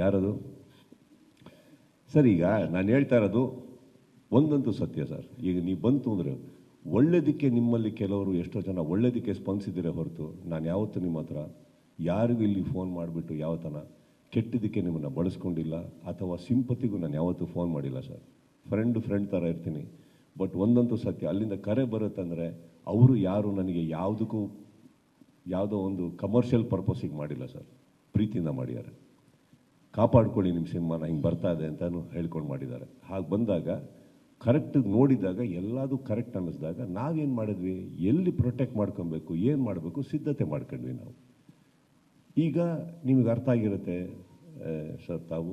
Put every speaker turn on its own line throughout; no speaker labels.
ಯಾರದು? ಸರ್, ಈಗ ನಾನು ಹೇಳ್ತಾ ಇರೋದು ಒಂದಂತೂ ಸತ್ಯ ಸರ್. ಈಗ ನೀವು ಬಂತು ಅಂದರೆ ಒಳ್ಳೇದಕ್ಕೆ ನಿಮ್ಮಲ್ಲಿ ಕೆಲವರು ಎಷ್ಟೋ ಜನ ಒಳ್ಳೇದಕ್ಕೆ ಸ್ಪಂದಿಸಿದರೆ ಹೊರತು ನಾನು ಯಾವತ್ತೂ ನಿಮ್ಮ ಹತ್ರ ಯಾರಿಗೂ ಇಲ್ಲಿ ಫೋನ್ ಮಾಡಿಬಿಟ್ಟು ಯಾವತ್ತನ ಕೆಟ್ಟದಕ್ಕೆ ನಿಮ್ಮನ್ನು ಬಳಸ್ಕೊಂಡಿಲ್ಲ ಅಥವಾ ಸಿಂಪತಿಗೂ ನಾನು ಯಾವತ್ತೂ ಫೋನ್ ಮಾಡಿಲ್ಲ ಸರ್. ಫ್ರೆಂಡ್ ಫ್ರೆಂಡ್ ಥರ ಇರ್ತೀನಿ. ಬಟ್ ಒಂದಂತೂ ಸತ್ಯ, ಅಲ್ಲಿಂದ ಕರೆ ಬರುತ್ತಂದರೆ ಅವರು ಯಾರು ನನಗೆ ಯಾವುದಕ್ಕೂ ಯಾವುದೋ ಒಂದು ಕಮರ್ಷಿಯಲ್ ಪರ್ಪಸಿಗೆ ಮಾಡಿಲ್ಲ ಸರ್. ಪ್ರೀತಿಯಿಂದ ಮಾಡಿದ್ದಾರೆ. ಕಾಪಾಡ್ಕೊಳ್ಳಿ ನಿಮ್ಮ ಸಿನಿಮಾನ, ಹಿಂಗೆ ಬರ್ತಾ ಇದೆ ಅಂತಲೂ ಹೇಳ್ಕೊಂಡು ಮಾಡಿದ್ದಾರೆ. ಹಾಗೆ ಬಂದಾಗ ಕರೆಕ್ಟ್ ನೋಡಿದಾಗ, ಎಲ್ಲದೂ ಕರೆಕ್ಟ್ ಅನ್ನಿಸಿದಾಗ, ನಾವೇನು ಮಾಡಿದ್ವಿ? ಎಲ್ಲಿ ಪ್ರೊಟೆಕ್ಟ್ ಮಾಡ್ಕೊಬೇಕು? ಏನು ಮಾಡಬೇಕು? ಸಿದ್ಧತೆ ಮಾಡ್ಕೊಂಡ್ವಿ ನಾವು. ಈಗ ನಿಮಗೆ ಅರ್ಥ ಆಗಿರುತ್ತೆ ಸರ್, ತಾವು?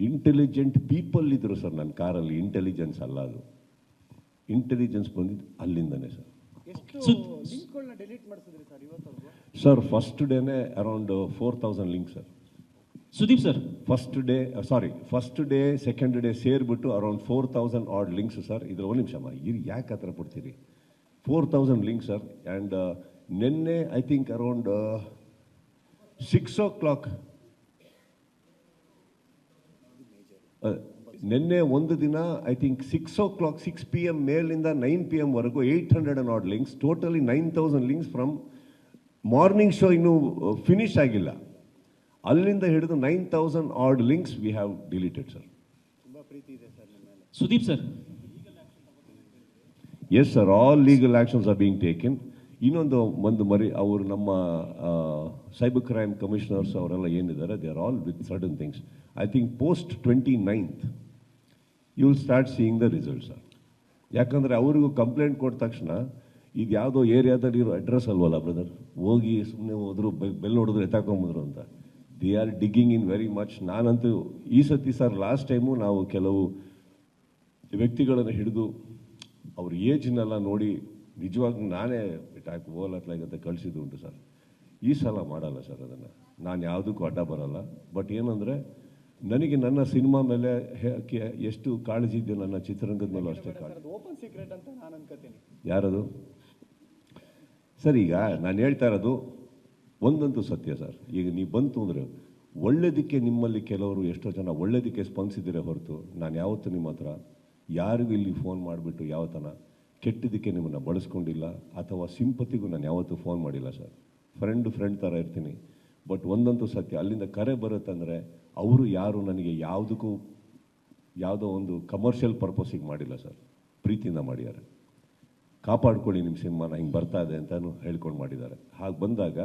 ಇಂಟೆಲಿಜೆಂಟ್ ಪೀಪಲ್ ಇದ್ದರು ಸರ್ ನನ್ನ ಕಾರಲ್ಲಿ ಇಂಟೆಲಿಜೆನ್ಸ್ ಅಲ್ಲ ಅದು. ಇಂಟೆಲಿಜೆನ್ಸ್ ಬಂದಿದ್ದು ಅಲ್ಲಿಂದನೇ ಸರ್.
ಸರ್ ಇವತ್ತವರೆಗೂ
sir first ಡೇನೇ around four thousand link sir
Sudeep sir
first day sorry first day second day ಸೇರಿಬಿಟ್ಟು around four thousand ad links sir ಇದ್ರ ಒಂದು ನಿಮಿಷಮ್ಮ ಇದು ಯಾಕೆ ಹತ್ರ ಪಡ್ತೀರಿ four thousand link sir and ನಿನ್ನೆ I think around six o'clock ನಿನ್ನೆ ಒಂದು ದಿನ I think six o'clock six P M ಮೇಲಿಂದ nine P ಎಮ್ವರೆಗೂ eight hundred and ad links totally nine thousand links from morning show ಇನ್ನೂ finish ಆಗಿಲ್ಲ. ಅಲ್ಲಿಂದ ಹಿಡಿದು nine thousand ad links we have deleted sir
ತುಂಬಾ ಪ್ರೀತಿ ಇದೆ ಸರ್ ನಿಮ್ಮ ಮೇಲೆ.
Sudeep sir
yes sir all legal actions are being taken ಇನ್ನೊಂದು ಒಂದು ಮರಿ ಅವರು ನಮ್ಮ ಸೈಬರ್ ಕ್ರೈಮ್ ಕಮಿಷನರ್ಸ್ ಅವರೆಲ್ಲ ಏನಿದ್ದಾರೆ they are all with certain things I think post twenty ninth you will start seeing the results ಯಾಕಂದರೆ ಅವರಿಗೂ ಕಂಪ್ಲೇಂಟ್ ಕೊಟ್ಟ ತಕ್ಷಣ ಇದು ಯಾವುದೋ ಏರಿಯಾದಲ್ಲಿ ಇರೋ ಅಡ್ರೆಸ್ ಅಲ್ವಲ್ಲ ಬ್ರದರ್ ಹೋಗಿ ಸುಮ್ಮನೆ ಹೋದ್ರು ಬೆಲ್ ಹೊಡೆದ್ರು ಎತ್ತಾಕೊಂಬಂದ್ರು ಅಂತ. They are digging in very much ನಾನಂತೂ ಈ ಸತಿ ಸರ್ ಲಾಸ್ಟ್ ಟೈಮು ನಾವು ಕೆಲವು ವ್ಯಕ್ತಿಗಳನ್ನು ಹಿಡಿದು ಅವ್ರ ಏಜ್ನೆಲ್ಲ ನೋಡಿ ನಿಜವಾಗ್ಲೂ ನಾನೇ ಹೋಲತ್ಲಾಗ ಅಂತ ಕಳಿಸಿದ್ದು ಉಂಟು ಸರ್ ಈ ಸಲ ಮಾಡಲ್ಲ ಸರ್ ಅದನ್ನು. ನಾನು ಯಾವುದಕ್ಕೂ ಅಡ್ಡ ಬರಲ್ಲ. ಬಟ್ ಏನಂದರೆ ನನಗೆ ನನ್ನ ಸಿನಿಮಾ ಮೇಲೆ ಎಷ್ಟು ಕಾಳಜಿ ಇದೆ ನನ್ನ ಚಿತ್ರರಂಗದ ಮೇಲೆ ಅಷ್ಟೇ ಕಾಳಜಿ.
ಓಪನ್ ಸೀಕ್ರೆಟ್ ಅಂತ ನಾನು ಅನ್ಕೋತೀನಿ.
ಯಾರದು? ಸರ್ ಈಗ ನಾನು ಹೇಳ್ತಾ ಇರೋದು ಒಂದಂತೂ ಸತ್ಯ ಸರ್. ಈಗ ನೀವು ಬಂತು ಅಂದರೆ ಒಳ್ಳೆಯದಕ್ಕೆ ನಿಮ್ಮಲ್ಲಿ ಕೆಲವರು ಎಷ್ಟೋ ಜನ ಒಳ್ಳೇದಕ್ಕೆ ಸ್ಪಂದಿಸಿದ್ದೀರ ಹೊರತು ನಾನು ಯಾವತ್ತೂ ನಿಮ್ಮ ಹತ್ರ ಯಾರಿಗೂ ಇಲ್ಲಿ ಫೋನ್ ಮಾಡಿಬಿಟ್ಟು ಯಾವತ್ತನ ಕೆಟ್ಟದಕ್ಕೆ ನಿಮ್ಮನ್ನು ಬಳಸ್ಕೊಂಡಿಲ್ಲ ಅಥವಾ ಸಿಂಪತಿಗೂ ನಾನು ಯಾವತ್ತೂ ಫೋನ್ ಮಾಡಿಲ್ಲ ಸರ್. ಫ್ರೆಂಡ್ ಫ್ರೆಂಡ್ ಥರ ಇರ್ತೀನಿ. ಬಟ್ ಒಂದಂತೂ ಸತ್ಯ ಅಲ್ಲಿಂದ ಕರೆ ಬರುತ್ತಂದರೆ ಅವರು ಯಾರು ನನಗೆ ಯಾವುದಕ್ಕೂ ಯಾವುದೋ ಒಂದು ಕಮರ್ಷಿಯಲ್ ಪರ್ಪಸಿಗೆ ಮಾಡಿಲ್ಲ ಸರ್. ಪ್ರೀತಿಯಿಂದ ಮಾಡಿದ್ದಾರೆ. ಕಾಪಾಡ್ಕೊಳ್ಳಿ ನಿಮ್ಮ ಸಿನಿಮಾನ ಹಿಂಗೆ ಬರ್ತಾ ಇದೆ ಅಂತಲೂ ಹೇಳ್ಕೊಂಡು ಮಾಡಿದ್ದಾರೆ. ಹಾಗೆ ಬಂದಾಗ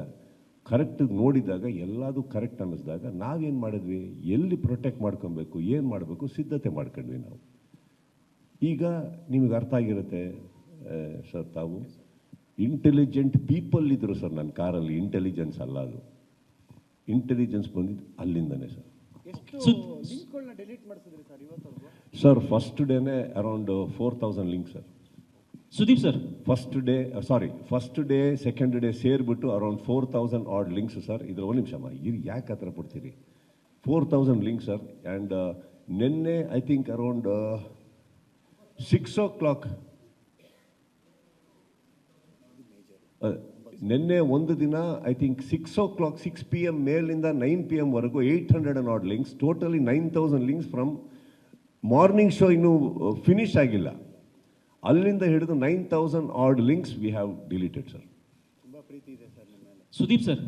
ಕರೆಕ್ಟ್ ನೋಡಿದಾಗ, ಎಲ್ಲದೂ ಕರೆಕ್ಟ್ ಅನ್ನಿಸಿದಾಗ, ನಾವೇನು ಮಾಡಿದ್ವಿ? ಎಲ್ಲಿ ಪ್ರೊಟೆಕ್ಟ್ ಮಾಡ್ಕೊಬೇಕು? ಏನು ಮಾಡಬೇಕು? ಸಿದ್ಧತೆ ಮಾಡ್ಕೊಂಡ್ವಿ ನಾವು. ಈಗ ನಿಮಗೆ ಅರ್ಥ ಆಗಿರುತ್ತೆ ಸರ್, ತಾವು? ಇಂಟೆಲಿಜೆಂಟ್ ಪೀಪಲ್ ಇದ್ದರು ಸರ್, ನನ್ನ ಕಾರಲ್ಲಿ. ಇಂಟೆಲಿಜೆನ್ಸ್ ಅಲ್ಲ ಅದು. ಇಂಟೆಲಿಜೆನ್ಸ್ ಬಂದಿದ್ದು ಅಲ್ಲಿಂದನೇ sir.
Sir
first ಡೇನೇ around four thousand link sir
Sudeep sir
first day sorry first day second day ಸೇರಿಬಿಟ್ಟು around four thousand ad links sir ಇದ್ರ ಒಂದು ನಿಮಿಷಮ್ಮ ಇದು ಯಾಕೆ ಹತ್ರ ಕೊಡ್ತೀರಿ? Four thousand link sir and ನಿನ್ನೆ I think around six o'clock ನಿನ್ನೆ ಒಂದು ದಿನ I think six o'clock six P M ಮೇಲಿಂದ nine P ಎಮ್ವರೆಗೂ eight hundred and ad links totally nine thousand links from morning show ಇನ್ನೂ finish ಆಗಿಲ್ಲ. ಅಲ್ಲಿಂದ ಹಿಡಿದು nine thousand ad links we have deleted sir
ತುಂಬಾ ಪ್ರೀತಿ ಇದೆ ಸರ್ ನಿಮ್ಮ ಮೇಲೆ.
Sudeep sir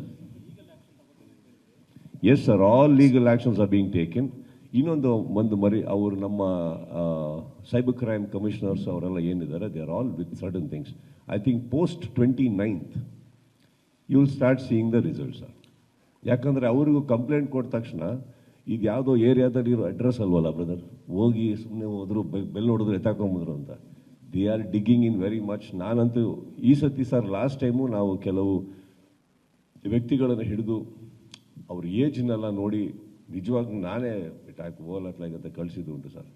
yes sir all legal actions are being taken ಇನ್ನೊಂದು ಒಂದು ಮರಿ ಅವರು ನಮ್ಮ ಸೈಬರ್ ಕ್ರೈಮ್ ಕಮಿಷನರ್ಸ್ ಅವರೆಲ್ಲ ಏನಿದ್ದಾರೆ they are all with certain things I think post twenty ninth you will start seeing the results ಯಾಕಂದರೆ ಅವರಿಗೂ ಕಂಪ್ಲೇಂಟ್ ಕೊಟ್ಟ ತಕ್ಷಣ ಇದು ಯಾವುದೋ ಏರಿಯಾದಲ್ಲಿ ಇರೋ ಅಡ್ರೆಸ್ ಅಲ್ವಲ್ಲ ಬ್ರದರ್ ಹೋಗಿ ಸುಮ್ಮನೆ ಹೋದ್ರು ಬೆಲ್ ಹೊಡೆದ್ರು, ಎತ್ತಾಕೊಂಬಂದ್ರು ಅಂತ. They are digging in very much ನಾನಂತೂ ಈ ಸತಿ ಸರ್ ಲಾಸ್ಟ್ ಟೈಮು ನಾವು ಕೆಲವು ವ್ಯಕ್ತಿಗಳನ್ನು ಹಿಡಿದು ಅವ್ರ ಏಜ್ನೆಲ್ಲ ನೋಡಿ ನಿಜವಾಗ್ಲೂ ನಾನೇ ಬಿಟ್ಟಾಕಿ ಹೋಲತ್ಲಾಗ ಅಂತ ಕಳಿಸಿದ್ದು ಉಂಟು ಸರ್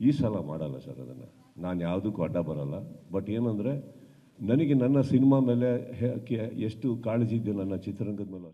ಈ ಸಲ ಮಾಡಲ್ಲ ಸರ್ ಅದನ್ನು. ನಾನು ಯಾವುದಕ್ಕೂ ಅಡ್ಡ ಬರಲ್ಲ. ಬಟ್ ಏನಂದರೆ ನನಗೆ ನನ್ನ ಸಿನಿಮಾ ಮೇಲೆ ಎಷ್ಟು ಕಾಳಜಿ ಇದೆಯೋ ನನ್ನ ಚಿತ್ರರಂಗದ ಮೇಲೆ